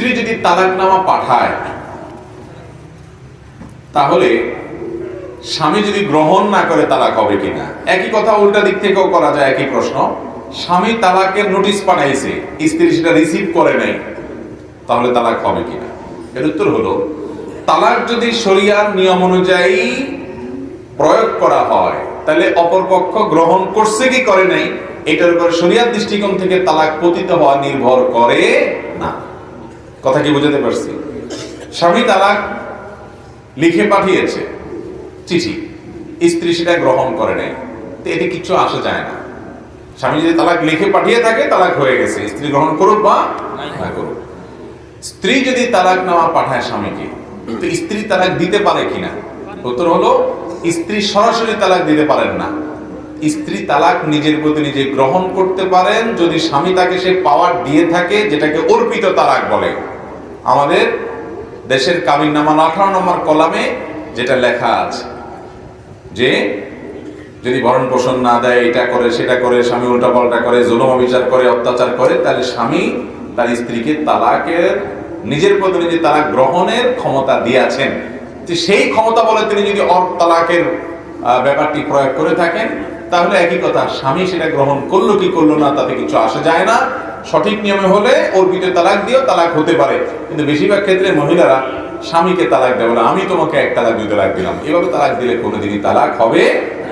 স্ত্রী যদি তালাকনামা পাঠায়, তাহলে স্বামী যদি গ্রহণ না করে তালাক হবে কিনা? একই কথা উল্টা দিক থেকেও করা যায়, একই প্রশ্ন। স্বামী তালাকের নোটিশ পাঠাইছে, স্ত্রী সেটা রিসিভ করে নাই, তাহলে তালাক হবে কিনা? এর উত্তর হলো, তালাক যদি শরিয়ার নিয়ম অনুযায়ী প্রয়োগ করা হয়, তাহলে অপরপক্ষ গ্রহণ করছে কি করে নাই? এটার উপর শরিয়ার দৃষ্টিকোণ থেকে তালাক পতিত হওয়া নির্ভর করে না। কথা কি বুঝাতে পারছি? স্বামী তালাক লিখে পাঠিয়েছে, চিঠি। স্ত্রী সেটা গ্রহণ করে নাই। তো এতে কিছু আসা যায় না। স্বামী যদি তালাক লিখে পাঠিয়ে থাকে, তালাক হয়ে গেছে। স্ত্রী গ্রহণ করুক বা না করুক। স্ত্রী যদি তালাক নেওয়া পাঠায় স্বামীকে স্ত্রী তালাক দিতে পারে কিনা? উত্তর হলো, স্ত্রী সরাসরি তালাক দিতে পারেন না। স্ত্রী তালাক নিজের প্রতি নিজে গ্রহণ করতে পারেন, যদি স্বামী তাকে সে পাওয়ার দিয়ে থাকে, যেটাকে অর্পিত তালাক বলে। আমাদের দেশের কাবিন নামা আঠারো নম্বর কলামে যেটা লেখা আছে যে, যদি ভরণ পোষণ না দেয়, এটা করে, সেটা করে, স্বামী উল্টা পাল্টা করে, জুলুম বিচার করে, অত্যাচার করে, তাহলে স্বামী তার স্ত্রীকে তালাকের, নিজের প্রতি নিজে তালাক গ্রহণের ক্ষমতা দিয়েছেন। সেই ক্ষমতা বলে তিনি যদি অর, তালাকের ব্যাপারটি প্রয়োগ করে থাকেন তাহলে একই কথা, স্বামী সেটা গ্রহণ করল কি করল না তাতে কিছু আসা যায় না। সঠিক নিয়মে হলে অর্পিত তালাক দিয়েও তালাক হতে পারে। কিন্তু বেশিরভাগ ক্ষেত্রে মহিলারা স্বামীকে তালাক দেবে না আমি তোমাকে এক তালাক, দুই তালাক দিলাম। এভাবে তালাক দিলে কোনোদিনই তালাক হবে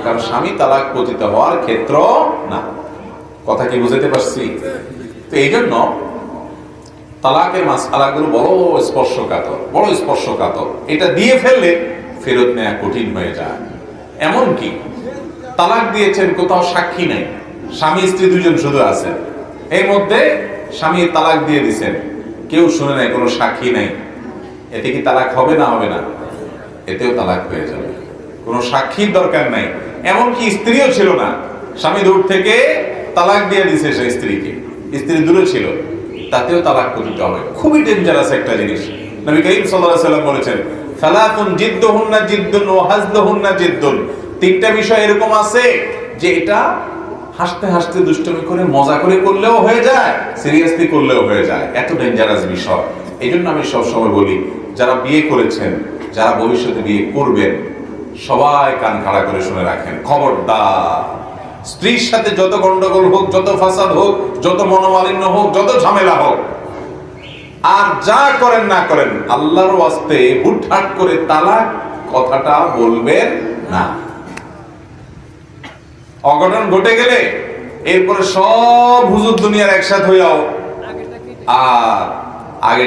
কারণ স্বামী তালাক পতিত হওয়ার ক্ষেত্র না। কথা কি বুঝাতে পারছি? তো এই জন্য তালাকের মাস আলাগুলো বড় স্পর্শকাতর বড় স্পর্শকাতর। এটা দিয়ে ফেললে ফেরত নেওয়া কঠিন হয়ে যায়। এমন কি তালাক দিয়েছেন কোথাও সাক্ষী নেই। স্বামী, স্ত্রী দুজন শুধু আছেন এর মধ্যে স্বামী তালাক দিয়ে দিছেন। কেউ শুনে নাই, কোনো সাক্ষী নেই। এতে কি তালাক হবে না হবে না? এতেও তালাক হয়ে যাবে। কোনো সাক্ষীর দরকার নাই। এমনকি স্ত্রীও ছিল না। স্বামী দূর থেকে তালাক দিয়ে দিছে সে স্ত্রীকে। স্ত্রী দূরে ছিল। তাতেও তালাক করতে হবে। খুবই ডেঞ্জারাস একটা জিনিস। নবী করিম আলাইহি সাল্লাম বলেছেন ফালাতুন জিদ্দুহুন্না জিদ্দুন ওয়া হাজদুহুন্না জিদ্দুন। তিনটা বিষয় এরকম আছে যে এটা হাসতে হাসতে দুষ্টমি করে, মজা করে করলেও হয়ে যায় সিরিয়াসলি করলেও হয়ে যায়। এত ডেঞ্জারাস বিষয়। এই জন্য আমি সবসময় বলি, যারা বিয়ে করেছেন, যারা ভবিষ্যতে বিয়ে করবেন, সবাই কান খাড়া করে শুনে রাখেন। খবরদার। স্ত্রীর সাথে যত গন্ডগোল হোক, যত ফাসাদ হোক, যত মনোমালিন্য হোক, যত ঝামেলা হোক, আর যা করেন না করেন, আল্লাহর ওয়াস্তে হুটহাট করে তালাক কথাটা বলবেন না। অঘটন ঘটে গেলে এরপরে সব হুজুর দুনিয়ার একসাথ যাও। আর